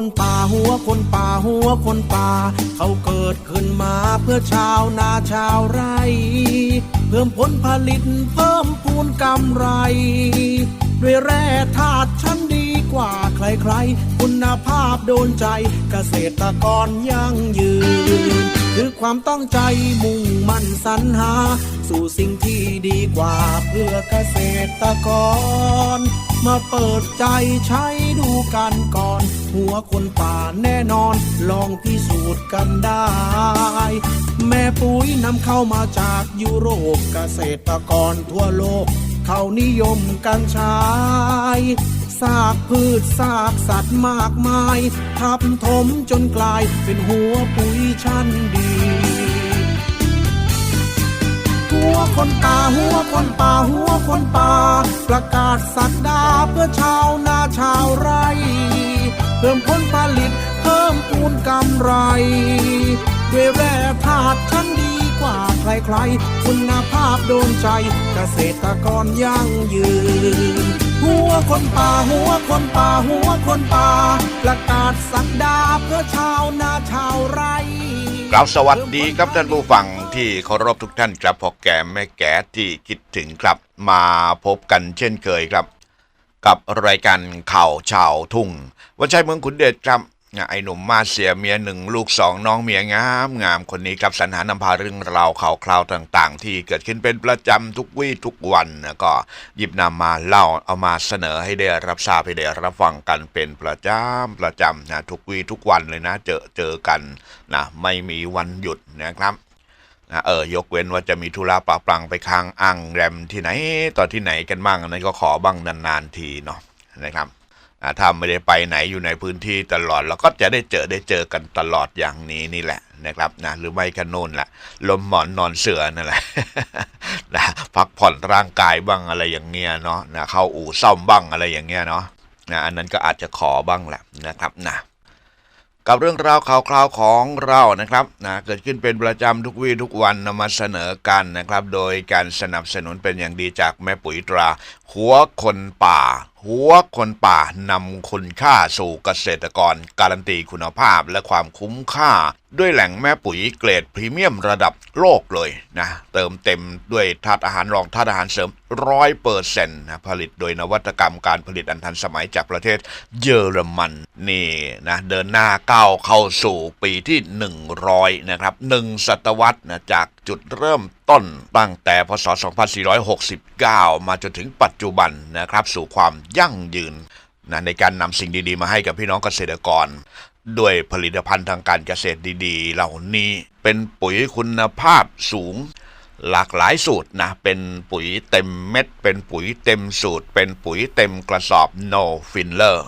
คนป่าหัวคนป่าหัวคนป่า เขาเกิดขึ้นมาเพื่อชาวนาชาวไร่ เพิ่มผลผลิตเพิ่มพูนกำไร ด้วยแร่ธาตุชั้นดีกว่าใครๆ คุณภาพโดนใจเกษตรกรยั่งยืน คือความตั้งใจมุ่งมั่นสรรหา สู่สิ่งที่ดีกว่าเพื่อเกษตรกร มาเปิดใจใช้ดูกันก่อน หัวคนป่าแน่นอน ลองพิสูจน์กันได้ แม่ปุ๋ยนำเข้ามาจากยุโรปเกษตรกรทั่วโลก เขานิยมกันใช้ซากพืชซากสัตว์มากมาย ทับถมจนกลายเป็นหัวปุ๋ยชั้นดี หัวคนป่าหัวคนป่าหัวคนป่า ประกาศสักดาเพื่อชาวนาชาวไร่ เพิ่มผลผลิตเพิ่มพูนกำไรด้วยแร่ธาตุชั้นดีกว่าใครๆ คุณภาพโดนใจเกษตรกรยั่งยืน หัวคนป่าหัวคนป่าหัวคนป่า ประกาศสักดาเพื่อชาวนาชาวไร่ กล่าวสวัสดีครับท่านผู้ฟังที่เคารพทุกท่านครับพ่อแก่แม่แก่ที่คิดถึงครับมาพบกันเช่นเคยครับ กับรายการข่าวชาวทุ่งวันชัยเมืองขุนเดชครับ ไอ้หนุ่มมาเสียเมียหนึ่งลูกสองน้องเมียงามงามคนนี้ครับสรรหานำพาเรื่องราวข่าวคราวต่างๆ ที่เกิดขึ้นเป็นประจำทุกวี่ทุกวันนะก็หยิบนำมาเล่าเอามาเสนอให้ได้รับทราบให้ได้รับฟังกันเป็นประจำประจำนะทุกวี่ทุกวันเลยนะ เจอเจอกันนะไม่มีวันหยุดนะครับนะเออยกเว้นว่าจะมีธุระปะปลังไปค้างอ้างแรมที่ไหนต่อที่ไหนกันบ้างอันนั้นก็ขอบ้างนานๆทีเนาะนะครับ ถ้าไม่ได้ไปไหนอยู่ในพื้นที่ตลอดเราก็จะได้เจอได้เจอกันตลอดอย่างนี้นี่แหละนะครับนะหรือไม่ก็โน่นแหละลมหมอนนอนเสือนั่นแหละนะพักผ่อนร่างกายบ้างอะไรอย่างเงี้ยเนาะนะเข้าอู่ซ่อมบ้างอะไรอย่างเงี้ยเนาะนะอันนั้นก็อาจจะขอบ้างแหละนะครับนะกับเรื่องราวข่าวคราวของเรานะครับนะเกิดขึ้นเป็นประจำทุกวี่ทุกวันนำมาเสนอกันนะครับ โดยการสนับสนุนเป็นอย่างดีจากแม่ปุ๋ยตรา หัวคนป่าหัวคนป่านำคุณค่าสู่เกษตรกร การันตีคุณภาพและความคุ้มค่า ด้วยแหล่งแม่ปุ๋ยเกรดพรีเมียมระดับโลกเลยนะเติมเต็มด้วยธาตุอาหารรองธาตุอาหารเสริมร้อยเปอร์เซ็นต์นะผลิตโดยนวัตกรรมการผลิตอันทันสมัยจากประเทศเยอรมันนี่นะเดินหน้าก้าวเข้าสู่ปีที่ 100 นะครับหนึ่งศตวรรษนะจากจุดเริ่ม ต้นตั้งแต่พศ 2469 มาจนถึงปัจจุบันนะครับ สู่ความยั่งยืนนะในการนำสิ่งดีๆ มาให้กับพี่น้องเกษตรกร ด้วยผลิตภัณฑ์ทางการเกษตรดีๆ เหล่านี้เป็นปุ๋ยคุณภาพสูงหลากหลายสูตรนะ เป็นปุ๋ยเต็มเม็ด เป็นปุ๋ยเต็มสูตร เป็นปุ๋ยเต็มกระสอบ no filler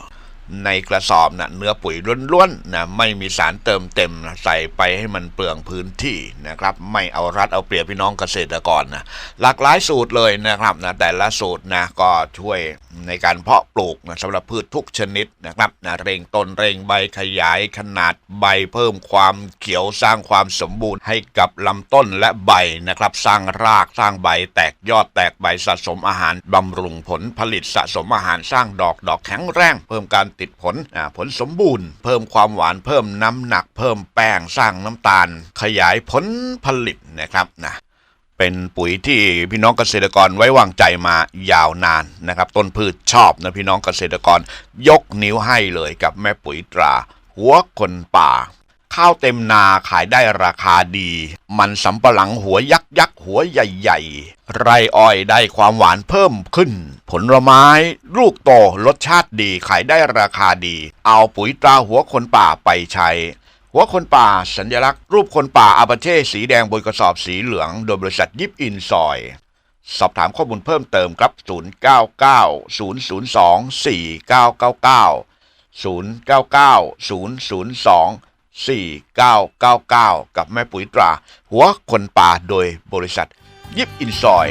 ในกระสอบนะเนื้อปุ๋ยล้วนๆนะไม่มีสารเติมเต็มนะใส่ไปให้มันเปลืองพื้นที่นะครับ ไม่เอารัดเอาเปรียบพี่น้องเกษตรกรนะหลากหลายสูตรเลยนะครับนะแต่ละสูตรนะก็ช่วยในการเพาะปลูกนะสำหรับพืชทุกชนิดนะครับนะเร่งต้นเร่งใบขยายขนาดใบเพิ่มความเขียวสร้างความสมบูรณ์ให้กับลำต้นและใบนะครับสร้างรากสร้างใบแตกยอดแตกใบสะสมอาหารบำรุงผลผลิตสะสมอาหารสร้างดอกดอกแข็งแรง เพิ่มการติดผลผลสมบูรณ์ เพิ่มความหวานเพิ่มน้ำหนัก เพิ่มแป้งสร้างน้ำตาล ขยายผลผลิตนะครับนะเป็นปุ๋ยที่พี่น้องเกษตรกรไว้วางใจมายาวนานนะครับ ต้นพืชชอบนะพี่น้องเกษตรกรยกนิ้วให้เลยกับแม่ปุ๋ยตรา หัวคนป่า ข้าวเต็มนาขายได้ราคาดี มันสำปะหลังหัวยักษ์ยักษ์หัวใหญ่ ๆ ไรอ้อยได้ความหวานเพิ่มขึ้น ผลไม้ลูกโตรสชาติดีขายได้ราคาดี เอาปุ๋ยตราหัวคนป่าไปใช้หัวคนป่าสัญลักษณ์รูปคนป่าอาปาเช่สีแดงบนกระสอบสีเหลือง โดยบริษัทยิปอินซอย สอบถามข้อมูลเพิ่มเติมครับ 099 002 4999 099 002 4999 กับแม่ปุ๋ยตรา หัวคนป่าโดยบริษัท ยิปอินซอย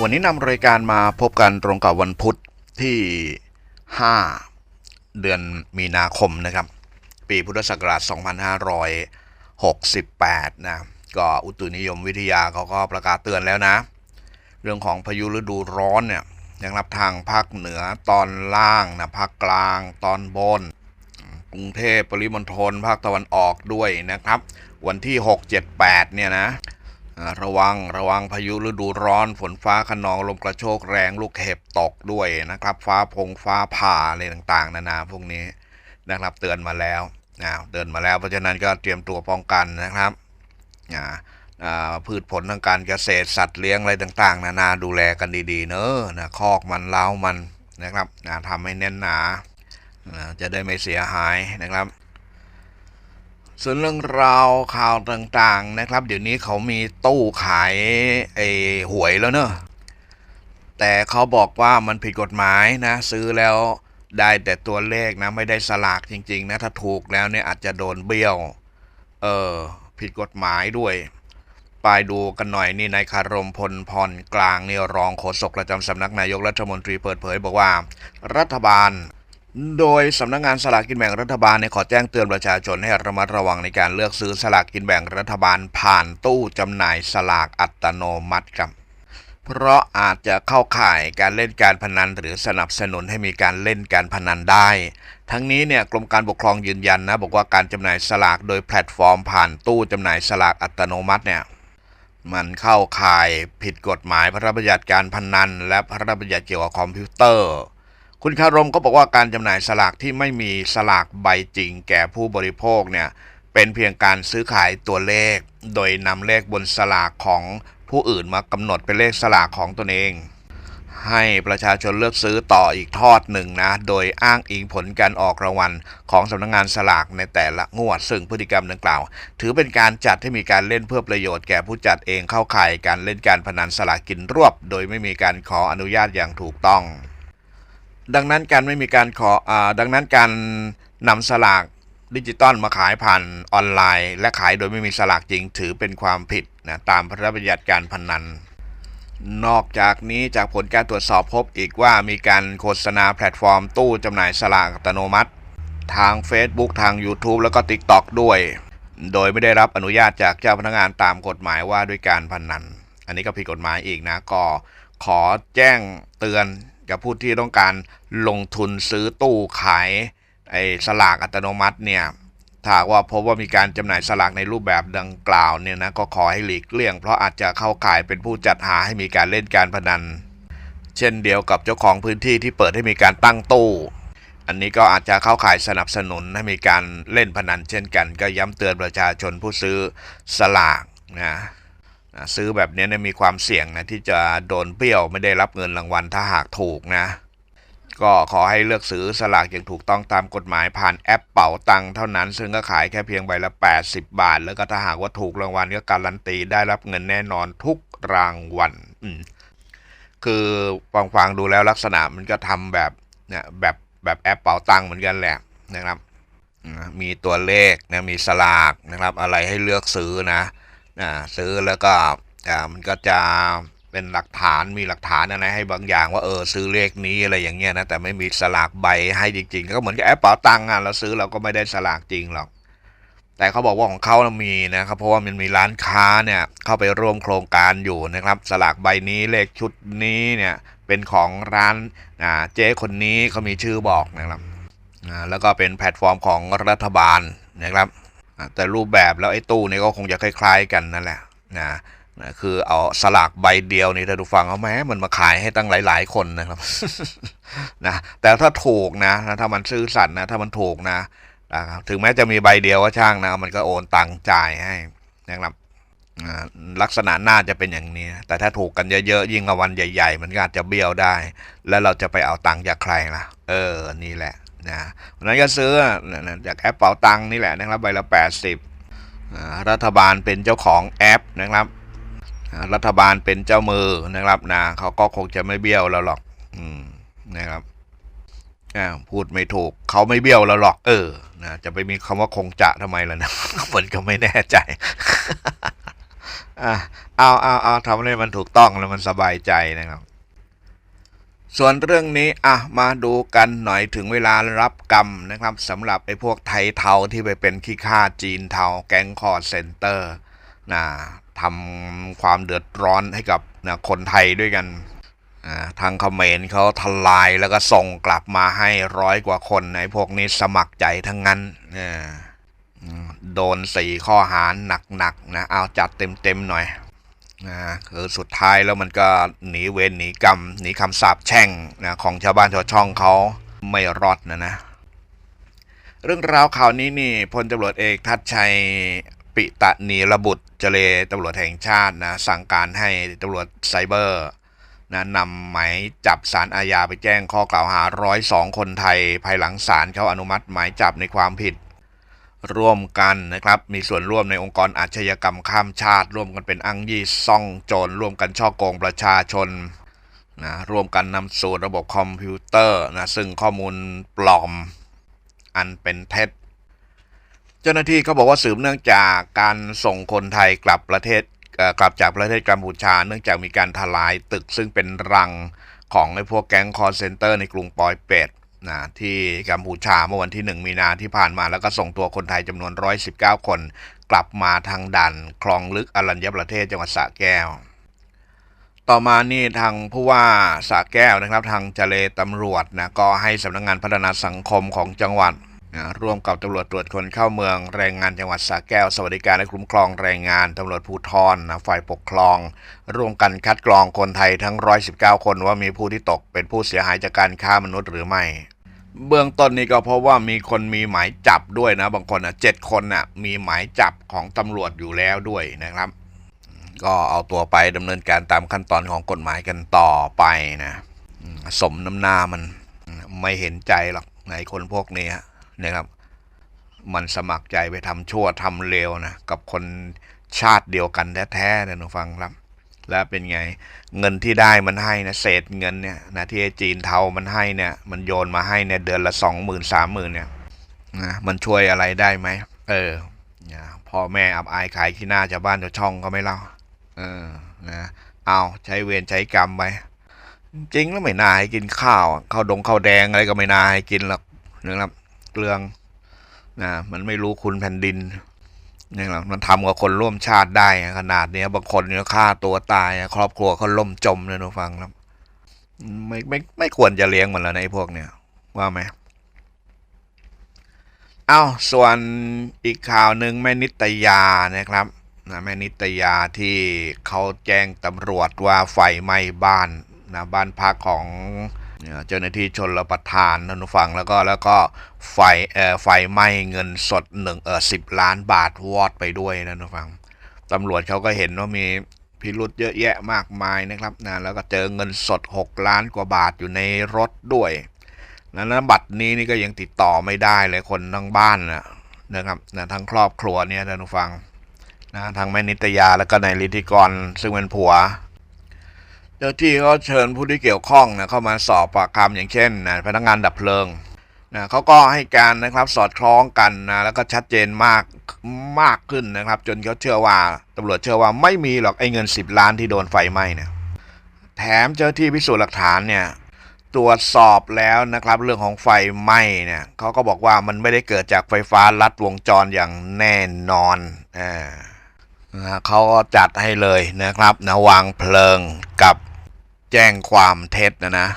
วันนี้นำรายการมาพบกันตรงกับวันพุธที่ 5 เดือนมีนาคมนะครับ ปีพุทธศักราช 2568 นะ ก็อุตุนิยมวิทยาเขาก็ประกาศเตือนแล้วนะ เรื่องของพายุฤดูร้อนเนี่ย นะครับทางภาคเหนือตอนล่างนะภาคกลางตอนบน กรุงเทพปริมณฑลภาคตะวันออกด้วยนะครับ วันที่ 6 7 8 เนี่ยนะระวังระวังพายุฤดูร้อนฝนฟ้าขนองลมกระโชกแรงลูกเห็บตกด้วยนะครับ ฟ้าพงฟ้าผ่าอะไรต่างๆ นานาพวกนี้นะครับเตือนมาแล้วนะเตือนมาแล้วเพราะฉะนั้นก็เตรียมตัวป้องกันนะครับอ่าอ่า พืชผลทางการเกษตรสัตว์เลี้ยงอะไรต่างๆ นานาดูแลกันดีๆ เนอะนะคอกมันเล้ามันนะครับนะทำให้แน่นหนาจะได้ไม่เสียหายนะครับส่วนเรื่องราวข่าวต่างๆนะครับ เดี๋ยวนี้เขามีตู้ขายไอ้หวยแล้วเนอะแต่เขาบอกว่ามันผิดกฎหมายนะ ซื้อแล้วได้แต่ตัวเลขนะ ไม่ได้สลากจริง ๆ นะ ถ้าถูกแล้วเนี่ยอาจจะโดนเบี้ยว เออ ผิดกฎหมายด้วย ไปดูกันหน่อยนี่นายคารมพลพรกลางเนี่ยรองโฆษกประจำสำนักนายกรัฐมนตรีเปิดเผย บอกว่า รัฐบาล โดยสำนักงานสลากกินแบ่งรัฐบาลเนี่ยขอแจ้งเตือนประชาชนให้ระมัดระวังในการเลือกซื้อสลากกินแบ่งรัฐบาลผ่านตู้จำหน่ายสลากอัตโนมัติครับเพราะอาจจะเข้าข่ายการเล่นการพนัน หรือสนับสนุนให้มีการเล่นการพนันได้ ทั้งนี้เนี่ยกรมการปกครองยืนยันนะบอกว่าการจำหน่ายสลากโดยแพลตฟอร์มผ่านตู้จำหน่ายสลากอัตโนมัติเนี่ย มันเข้าข่ายผิดกฎหมายพระราชบัญญัติการพนนัน และพระราชบัญญัติเกี่ยวกับคอมพิวเตอร์ คุณคารมก็บอกว่าการจำหน่ายสลากที่ไม่มีสลากใบจริงแก่ผู้บริโภคเนี่ยเป็นเพียงการซื้อขายตัวเลข โดยนำเลขบนสลากของผู้อื่นมากำหนดเป็นเลขสลากของตนเอง ให้ประชาชนเลือกซื้อต่ออีกทอดหนึ่งนะ โดยอ้างอิงผลการออกรางวัลของสำนักงานสลากในแต่ละงวด ซึ่งพฤติกรรมดังกล่าว ถือเป็นการจัดให้มีการเล่นเพื่อประโยชน์แก่ผู้จัดเองเข้าข่ายการเล่นการพนันสลากกินรวบ โดยไม่มีการขออนุญาตอย่างถูกต้อง ดังนั้นการไม่มีการขออดังนั้นการนำสลากดิจิตอลมาขายผ่านออนไลน์ และขายโดยไม่มีสลากจริง ถือเป็นความผิดนะตามพระราชบัญญัติการพนัน นอกจากนี้จากผลการตรวจสอบพบอีกว่ามีการโฆษณาแพลตฟอร์มตู้จำหน่ายสลากอัตโนมัติ ทาง Facebook ทาง YouTube แล้วก็ TikTok ด้วย โดยไม่ได้รับอนุญาตจากเจ้าพนักงานตามกฎหมายว่าด้วยการพนัน อันนี้ก็ผิดกฎหมายอีกนะก็ขอแจ้งเตือนกับผู้ที่ต้องการลงทุนซื้อตู้ขายไอ้สลากอัตโนมัติเนี่ย ถ้าว่าพบว่ามีการจำหน่ายสลากในรูปแบบดังกล่าวเนี่ยนะก็ขอให้หลีกเลี่ยง เพราะอาจจะเข้าข่ายเป็นผู้จัดหาให้มีการเล่นการพนัน เช่นเดียวกับเจ้าของพื้นที่ที่เปิดให้มีการตั้งตู้ อันนี้ก็อาจจะเข้าข่ายสนับสนุนให้มีการเล่นพนัน เช่นกัน ก็ย้ำเตือนประชาชนผู้ซื้อสลากนะนะซื้อแบบนี้เนี่ยมีความเสี่ยงนะที่จะโดนเบี้ยวไม่ได้รับเงินรางวัลถ้าหากถูกนะ ก็ขอให้เลือกซื้อสลากอย่างถูกต้องตามกฎหมายผ่านแอปเป๋าตังเท่านั้น ซึ่งก็ขายแค่เพียงใบละ 80 บาท แล้วก็ถ้าหากว่าถูกรางวัลก็การันตีได้รับเงินแน่นอนทุกรางวัลคือฟังฟังๆดูแล้วลักษณะมันก็ทำแบบเนี่ยแบบแบบแอปเป๋าตังเหมือนกันแหละนะครับมีตัวเลขนะมีสลากนะครับ อะไรให้เลือกซื้อนะอ่าซื้อแล้วก็อ่มันก็จะ เป็นหลักฐานมีหลักฐานอะไรให้บางอย่างว่าเออซื้อเลขนี้อะไรอย่างเงี้ยนะแต่ไม่มีสลากใบให้จริง ๆ ก็เหมือนกับแอปเป๋าตังค์อะเราซื้อเราก็ไม่ได้สลากจริงหรอก แต่เขาบอกว่าของเขาเนะมีนะครับเพราะว่ามันมีร้านค้าเนี่ยเข้าไปร่วมโครงการอยู่นะครับ สลากใบนี้เลขชุดนี้เนี่ยเป็นของร้านอ่าเจ๊คนนี้เขามีชื่อบอกนะครับอ่าแล้วก็เป็นแพลตฟอร์มของรัฐบาลนะครับแต่รูปแบบแล้วไอ้ตู้นี่ก็คงจะคล้าย ๆ กันนั่นแหละนะ นะคือเอาสลากใบเดียวนี่ถ้าดูฟังเอาแม้มันมาขายให้ตั้งหลาย ๆ คนนะครับนะแต่ถ้าถูกนะถ้ามันซื่อสัตย์นะถ้ามันถูกนะนะครับถึงแม้จะมีใบเดียวก็ช่างนะ มันก็โอนตังค์จ่ายให้นะครับลักษณะน่าจะเป็นอย่างนี้ แต่ถ้าถูกกันเยอะๆยิ่งวัลใหญ่ ๆ มันก็อาจจะเบี้ยวได้ แล้วเราจะไปเอาตังค์จากใครล่ะ เออนี่แหละนะเพราะฉะนั้นก็ซื้อจากแอปเป๋าตังค์นี่แหละนะครับใบละ 80 รัฐบาลเป็นเจ้าของแอปนะครับ รัฐบาลเป็นเจ้ามือนะครับนะเขาก็คงจะไม่เบี้ยวเราหรอก อืมนะครับอ่าพูดไม่ถูกเขาไม่เบี้ยวเราหรอก เออนะจะไปมีคำว่าคงจะทำไมล่ะนะมันก็ไม่แน่ใจอะเอาเอาเอาทำให้มันถูกต้องแล้วมันสบายใจนะครับส่วนเรื่องนี้อะมาดูกันหน่อยถึงเวลารับกรรมนะครับสำหรับไอ้พวกไทยเทาที่ไปเป็นขี้ข้าจีนเทาแก๊งคอร์เซนเตอร์นะ ทำความเดือดร้อนให้กับนะคนไทยด้วยกันทางเขมรเขาทลายแล้วก็ส่งกลับมาให้ร้อยกว่าคนไอ้พวกนี้สมัครใจทั้งนั้นโดนสี่ข้อหาหนักๆนะเอาจัดเต็มๆหน่อยนะคือสุดท้ายแล้วมันก็หนีเวรหนีกรรมหนีคำสาปแช่งนะของชาวบ้านชาวช่องเขาไม่รอดนะนะ เรื่องราวข่าวนี้นี่พลตำรวจเอกทัศชัย ปิตะนีระบุตรเจเลตำรวจแห่งชาตินะสั่งการให้ตำรวจไซเบอร์นะนำหมายจับสารอาญาไปแจ้งข้อกล่าวหา 102 คนไทย ภายหลังศาลเขาอนุมัติหมายจับในความผิด ร่วมกันนะครับ มีส่วนร่วมในองค์กรอาชญากรรมข้ามชาติ ร่วมกันเป็นอ้างยี่ซ่องโจรร่วมกันช่อโกงประชาชนนะร่วมกันนำสู่ระบบคอมพิวเตอร์นะซึ่งข้อมูลปลอมอันเป็นเท็จ เจ้าหน้าที่เขาบอกว่าสืบเนื่องจากการส่งคนไทยกลับประเทศกลับจากประเทศกัมพูชา เนื่องจากมีการทลายตึกซึ่งเป็นรังของไอ้พวกแก๊งคอร์เซนเตอร์ในกรุงปอยเปตนะที่กัมพูชาเมื่อวันที่ 1 มีนาที่ผ่านมาแล้วก็ส่งตัวคนไทยจำนวน 119 คน กลับมาทางด่านคลองลึกอรัญญประเทศจังหวัดสระแก้ว ต่อมานี่ทางผู้ว่าสระแก้วนะครับ ทางเจเลตำรวจนะก็ให้สำนักงานพัฒนาสังคมของจังหวัด ร่วมกับตำรวจตรวจคนเข้าเมืองแรงงานจังหวัดสระแก้ว สวัสดิการและคุ้มครองแรงงานตำรวจภูธรฝ่ายปกครอง ร่วมกันคัดกรองคนไทยทั้ง 119 คนว่ามีผู้ที่ตกเป็นผู้เสียหายจากการค้ามนุษย์หรือไม่ เบื้องต้นนี่ก็เพราะว่ามีคนมีหมายจับด้วยนะ บางคนอะเจ็ดคนอะมีหมายจับของตำรวจอยู่แล้วด้วยนะครับ ก็เอาตัวไปดำเนินการตามขั้นตอนของกฎหมายกันต่อไปนะสมน้ำหน้ามันไม่เห็นใจหรอกในคนพวกนี้ นะครับ มันสมัครใจไปทำชั่วทำเลวนะกับคนชาติเดียวกันแท้ๆเนี่ยหนูฟังครับ แล้วเป็นไงเงินที่ได้มันให้นะเศษเงินเนี่ยนะที่ไอ้จีนเทามันให้เนี่ย มันโยนมาให้เนี่ยเดือนละสองหมื่นสามหมื่นเนี่ยนะมันช่วยอะไรได้ไหมเออนะพ่อแม่อับอายขายที่หน้าชาวบ้านชาวช่องก็ไม่เล่า เออนะเอาใช้เวรใช้กรรมไปจริงแล้วไม่น่าให้กินข้าวข้าวดงข้าวแดงอะไรก็ไม่น่าให้กินหรอกนะครับ เรื่องนะมันไม่รู้คุณแผ่นดินนี่แหละมันทำกับคนร่วมชาติได้ขนาดเนี้ยบางคนเนี่ยฆ่าตัวตาย ครอบครัวเขาล่มจมเลยนะฟังครับ ไม่ไม่ไม่ควรจะเลี้ยงมันแล้วในะไอ้พวกเนี่ยว่าไหมเอาส่วนอีกข่าวหนึ่งแม่นิตยานะครับนะแม่นิตยาที่เขาแจ้งตำรวจว่าไฟไหม้บ้านนะบ้านพักของ เจ้าหน้าที่ชนรประทานท่านผู้ฟังแล้วก็แล้วก็ไฟเอ่อไฟไหม้เงินสดหนึ่งเออสิบล้านบาทวอดไปด้วยนะท่านผู้ฟังตำรวจเขาก็เห็นว่ามีพิรุษเยอะแยะมากมายนะครับนะแล้วก็เจอเงินสด 6 ล้านกว่าบาทอยู่ในรถด้วยนั้นบัตรนี้นี่ก็ยังติดต่อไม่ได้เลยคนทั้งบ้านนะนะครับนะทั้งครอบครัวเนี่ยท่านผู้ฟังนะทั้งแม่นิตยาแล้วก็นายฤทธิกรซึ่งเป็นผัว เจ้าที่ก็เชิญผู้ที่เกี่ยวข้องนะเข้ามาสอบปากคำอย่างเช่นนะพนักงานดับเพลิงนะเขาก็ให้การนะครับสอดคล้องกันนะแล้วก็ชัดเจนมากมากขึ้นนะครับ จนเขาเชื่อว่าตำรวจเชื่อว่าไม่มีหรอกไอ้เงิน 10 ล้านที่โดนไฟไหม้เนี่ยแถมเจ้าที่พิสูจน์หลักฐานเนี่ยตรวจสอบแล้วนะครับ เรื่องของไฟไหม้เนี่ยเขาก็บอกว่ามันไม่ได้เกิดจากไฟฟ้าลัดวงจรอย่างแน่นอนอ่า นะเขาก็จัดให้เลยนะครับนะวางเพลิงกับแจ้งความเท็จนะนะ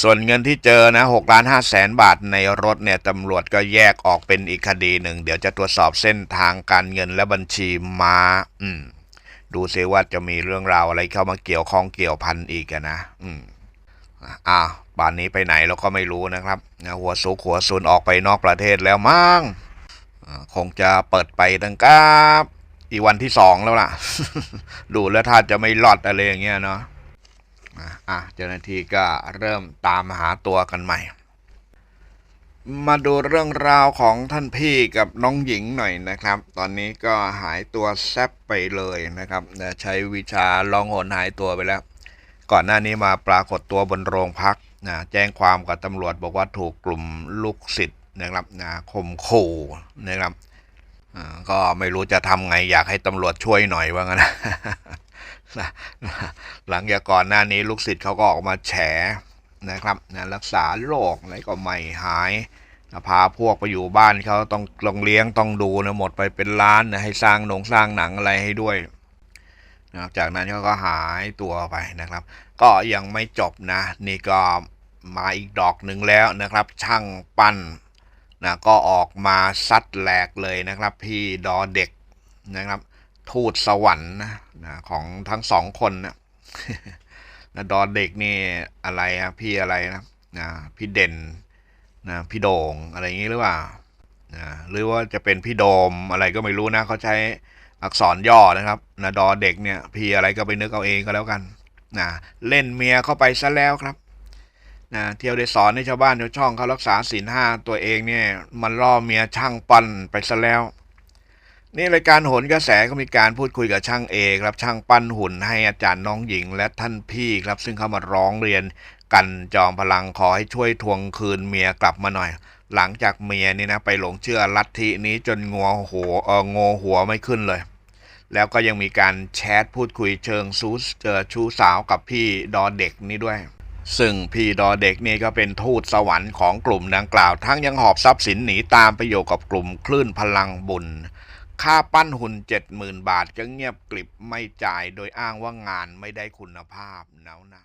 ส่วนเงินที่เจอนะหกล้านห้าแสนบาทในรถเนี่ยตำรวจก็แยกออกเป็นอีกคดีหนึ่ง เดี๋ยวจะตรวจสอบเส้นทางการเงินและบัญชีม้าอืม ดูซิว่าจะมีเรื่องราวอะไรเข้ามาเกี่ยวข้องเกี่ยวพันอีกนะ อืมอ่าป่านนี้ไปไหนเราก็ไม่รู้นะครับนะหัวสุกหัวซุนออกไปนอกประเทศแล้วมั้งคงจะเปิดไปตั้งกับ อีกวันที่สองแล้วล่ะ ดูแล้วถ้าจะไม่รอดอะไรอย่างเงี้ยเนาะอะเจ้าหน้าที่ก็เริ่มตามหาตัวกันใหม่ มาดูเรื่องราวของท่านพี่กับน้องหญิงหน่อยนะครับ ตอนนี้ก็หายตัวแซบไปเลยนะครับใช้วิชาลองหนหายตัวไปแล้ว ก่อนหน้านี้มาปรากฏตัวบนโรงพักนะแจ้งความกับตำรวจบอกว่าถูกกลุ่มลูกศิษย์นะครับนะข่มขู่นะครับ ก็ไม่รู้จะทำไงอยากให้ตำรวจช่วยหน่อยว่างั้นนะหลังจากก่อนหน้านี้ลูกศิษย์เขาก็ออกมาแฉนะครับนะรักษาโรคอะไรก็ไม่หายนะพาพวกไปอยู่บ้านเขาต้องลงเลี้ยงต้องดูนะหมดไปเป็นล้านนะให้สร้างหนงสร้างหนังอะไรให้ด้วยนะจากนั้นเขาก็หายตัวไปนะครับ ก็ยังไม่จบนะ นี่ก็มาอีกดอกหนึ่งแล้วนะครับ ช่างปั้น นะก็ออกมาซัดแหลกเลยนะครับ พี่ดอเด็กนะครับ ทูตสวรรค์นะของทั้งสองคนนะนะดอเด็กนี่อะไรอะพี่อะไรนะนะพี่เด่นนะพี่โด่งอะไรอย่างนี้หรือเปล่านะหรือว่าจะเป็นพี่โดมอะไรก็ไม่รู้นะเขาใช้อักษรย่อนะครับนะดอเด็กเนี่ยพี่อะไรก็ไปนึกเอาเองก็แล้วกันนะเล่นเมียเข้าไปซะแล้วครับ นะเที่ยวได้สอนให้ชาวบ้านชาวช่องเขารักษาศีลห้าตัวเองเนี่ยมันล่อเมียช่างปั้นไปซะแล้ว นี่รายการโหนกระแสก็มีการพูดคุยกับช่างเอครับช่างปั้นหุ่นให้อาจารย์น้องหญิงและท่านพี่ครับ ซึ่งเข้ามาร้องเรียนกันจอมพลังขอให้ช่วยทวงคืนเมียกลับมาหน่อย หลังจากเมียนี่นะไปหลงเชื่อลัทธินี้จนงัวหัวเอองัวหัวไม่ขึ้นเลย แล้วก็ยังมีการแชทพูดคุยเชิงซูสเจอชู้สาวกับพี่ดอเด็กนี่ด้วย ซึ่งพี่ดอเด็กนี่ก็เป็นทูตสวรรค์ของกลุ่มดังกล่าว ทั้งยังหอบทรัพย์สินหนีตามไปอยู่กับกลุ่มคลื่นพลังบุญ ค่าปั้นหุ่นเจ็ดหมื่นบาทก็เงียบกลิบไม่จ่ายโดยอ้างว่างานไม่ได้คุณภาพเนานะ